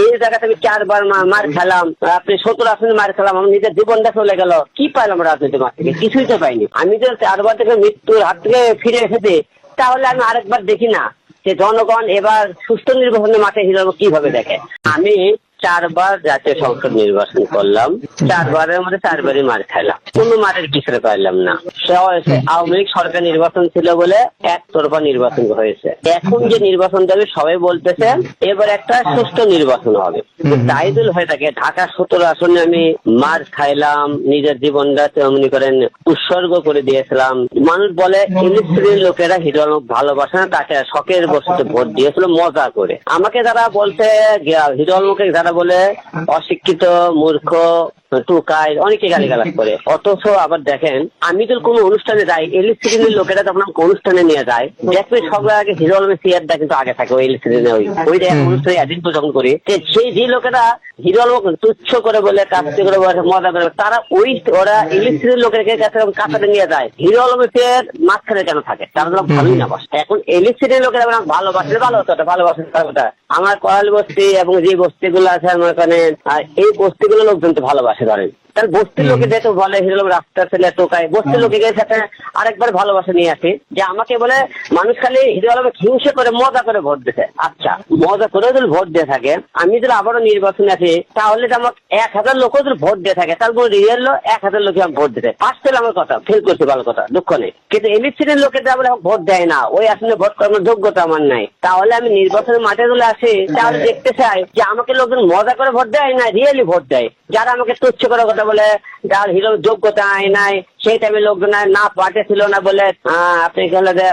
এই জায়গা থেকে চারবার মার খেলাম আপনি সত্তর আসনে মার খেলাম, আমার নিজের জীবনটা চলে গেল। কি পাইলাম রাজনীতি মাঠ থেকে? কিছুই তো পাইনি। আমি তো চারবার থেকে মৃত্যুর হাত থেকে ফিরে এসেছি, তাহলে আমি আরেকবার দেখি না যে জনগণ এবার সুস্থ নির্বাচনের মাঠে হিসাবে কীভাবে দেখে। আমি চারবার জাতীয় সংসদ নির্বাচন করলাম। চারবারের মধ্যে চারবারই মার খাইলাম কোনো মারের পিছনে পাইলাম না। আওয়ামী লীগ সরকার নির্বাচন ছিল বলে একতরফা নির্বাচন হয়েছে। এখন যে নির্বাচন দেবে, সবাই বলতেছে, এবার একটা সুষ্ঠু নির্বাচন হবে। তাইদুল হয়ে থাকে ঢাকা সতেরো আসনে আমি মার খাইলাম, নিজের জীবনটা তেমনি করেন উৎসর্গ করে দিয়েছিলাম। মানুষ বলে ইলিস্ট্রির লোকেরা হিরো আলম ভালোবাসে না, তাকে শখের বস্তুতে ভোট দিয়েছিল, মজা করে। আমাকে যারা বলছে হিরো আলমকে যারা বলে অশিক্ষিত মূর্খ টুকায় অনেকে গালিগালাজ করে। অথচ আবার দেখেন আমি তো কোনো অনুষ্ঠানে যাই ইলেকট্রিকের লোকেরা যখন আমাকে অনুষ্ঠানে নিয়ে যায় দেখবে সবার আগে হিরো আলমের চেয়ারটা কিন্তু আগে থাকে ওই ইলেকট্রিকে ওই ওই যে অনুষ্ঠানে তো যখন করি সেই যে লোকেরা হিরো তুচ্ছ করে বলে কাছে করে বলে মজা করে তারা ওই ওরা ইলেকট্রিকের লোকের কাছে কাছাতে নিয়ে যায় হিরো আলমের চেয়ার মাঝখানে কেন থাকে? তারা ভালোই না বাসে। এখন ইলেকট্রিকের লোকেরা ভালোবাসে ভালো হতো ভালোবাসে আমার করাল বস্তি এবং যে বস্তিগুলো আছে আমার ওখানে আর এই বস্তিগুলো লোকজন তো ভালোবাসে, ধরেন। তার বস্তির লোকে যেহেতু বলে হিরো রাস্তার ছেলে টোকায় বস্তির লোকে গিয়ে সাথে আরেকবার ভালোবাসা নিয়ে আসে যে আমাকে বলে মানুষ খালি হিরো আলমে হিংসে করে মজা করে ভোট দিতে। আচ্ছা মজা করে যদি ভোট দিয়ে থাকে আমি যদি আবারও নির্বাচনে আসি তাহলে তো আমার এক হাজার লোক যদি ভোট দিয়ে থাকে তার কোনো রিয়েল এক হাজার লোকে আমি ভোট দিতে। ফেল আমার কথা ফেল করছে ভালো কথা দুঃখ নেই। কিন্তু ইলেকশনের লোকের আমার ভোট দেয় না। ওই আসলে ভোট করানোর যোগ্যতা আমার নাই। তাহলে আমি নির্বাচনের মাঠে চলে আসি তাহলে দেখতে চাই যে আমাকে লোকজন মজা করে ভোট দেয় না রিয়েলি ভোট দেয়? যারা আমাকে তুচ্ছ করে কথা বলে যার হিরো যোগ্যতা আয় নাই সেই টাইমে লোকজন না পাটে ছিল না বলে আপনি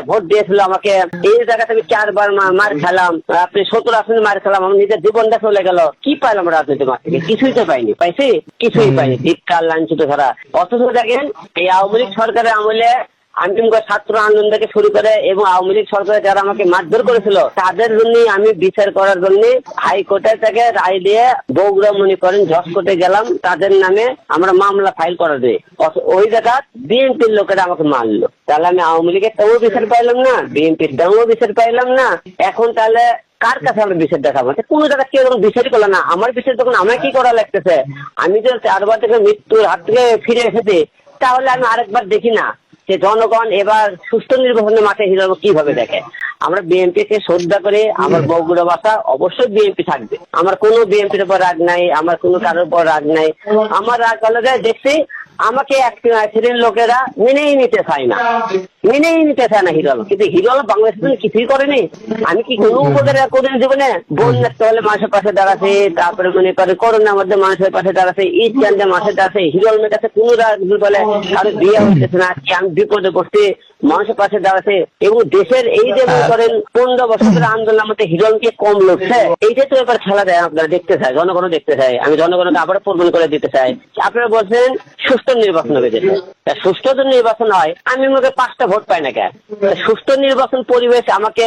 ভোট দিয়েছিল আমাকে? এই জায়গাতে আমি চারবার মার খেলাম। আপনি সত্তর আসনে মার খেলাম। আমার নিজের জীবনটা চলে গেল। কি পাইলাম রাজনীতি মাঠ থেকে? কিছুই তো পাইনি। পাইছি? কিছুই পাইনি। ধিক্কার লাঞ্ছিত ছাড়া অথচ দেখেন এই আওয়ামী লীগ সরকারের আমলে আন্তিম ছাত্র আন্দোলন থেকে শুরু করে এবং আওয়ামী লীগ সরকারে যারা আমাকে মারধর করেছিল, তাদের জন্য আমি বিচার করার জন্য হাইকোর্টের থেকে রায় দিয়ে বগুড়া মনে করেন কোর্টে গেলাম। তাদের নামে আমরা মামলা ফাইল করা অথ- ওই জায়গা বিএনপির লোকেরা আমাকে মারলো। তাহলে আমি আওয়ামী লীগের তেমন বিচার পাইলাম না, বিএনপির তেমন বিচার পাইলাম না। এখন তাহলে কার কাছে আমরা বিচার দেখাবো? কোনো জায়গায় কেউ যখন বিচারই করল না। আমার বিচার তখন আমায় কি করা লাগতেছে? আমি যে চারবার থেকে মৃত্যুর হাত থেকে ফিরে এসেছি, তাহলে আমি আরেকবার দেখি না। যে জনগণ এবার সুস্থ নির্বাচনের মাঠে হিসাবে কীভাবে দেখে? আমরা বিএনপি কে শ্রদ্ধা করে আমার বগুড়া বাসা অবশ্যই বিএনপি থাকবে। আমার কোনো বিএনপির উপর রাগ নাই আমার কোনো কারোর উপর রাগ নাই। আমার রাগ হলো যে দেখছি আমাকে এক লোকেরা মেনেই নিতে চায় না। মেনেই নিতে চায় না হিরো আলম। কিন্তু হিরো আলম বাংলাদেশের কিছুই করেনি। আমি কি কোনো উপকার করিনি জীবনে বন্যার হলে মানুষের পাশে দাঁড়াছে তারপরে মনে করে করোনার মধ্যে মানুষের পাশে দাঁড়াছে ঈদ চান্দে মাসে দাঁড়াছে হিরো আলমের কাছে কোনো বলে কারও বিয়ে হচ্ছে না কি আমি বিপদে পড়ছি, মানুষের পাশে দাঁড়াচ্ছে এবং দেশের এই যে করেন পনেরো বছর ধরে আন্দোলনের মধ্যে হিরোনকে কম লড়ছে এইটাই তো এবার খেলা দেয়, আপনারা দেখতে চায়, জনগণও দেখতে চাই আমি জনগণকে আবার প্রমাণ করে দিতে চাই। আপনারা বলছেন, সুস্থ নির্বাচন হবে দেশে সুস্থ যদি নির্বাচন হয়, আমি মনে পাঁচটা ভোট পাই না কেন? সুস্থ নির্বাচন পরিবেশ আমাকে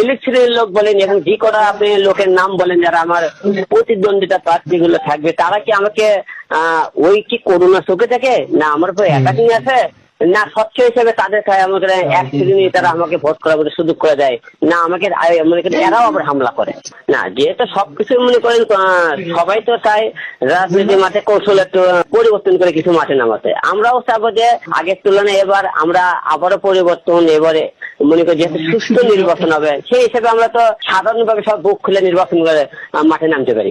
ইলেকশনের লোক বলেন, এখন যে করা আপনি লোকের নাম বলেন, যারা আমার প্রতিদ্বন্দ্বিতা প্রার্থীগুলো থাকবে, তারা কি আমাকে ওই কি করোনা চোখে থাকে? না, আমার উপর অ্যাটাকিং আছে। না স্বচ্ছ হিসেবে তাদের আমাকে এক শ্রেণি তারা আমাকে ভোট করার মধ্যে সুযোগ করে দেয়। না আমাকে মনে করেন এরাও আবার হামলা করে। না যেহেতু সবকিছু মনে করেন সবাই তো চায় রাজনীতি মাঠে কৌশল একটু পরিবর্তন করে কিছু মাঠে নামাতে। আমরাও চাবো যে আগের তুলনায় এবার আমরা আবারও পরিবর্তন এবারে মনে করি যেহেতু সুস্থ নির্বাচন হবে সেই হিসেবে আমরা তো সাধারণভাবে সব বুক খুলে নির্বাচন করে মাঠে নামতে পারি।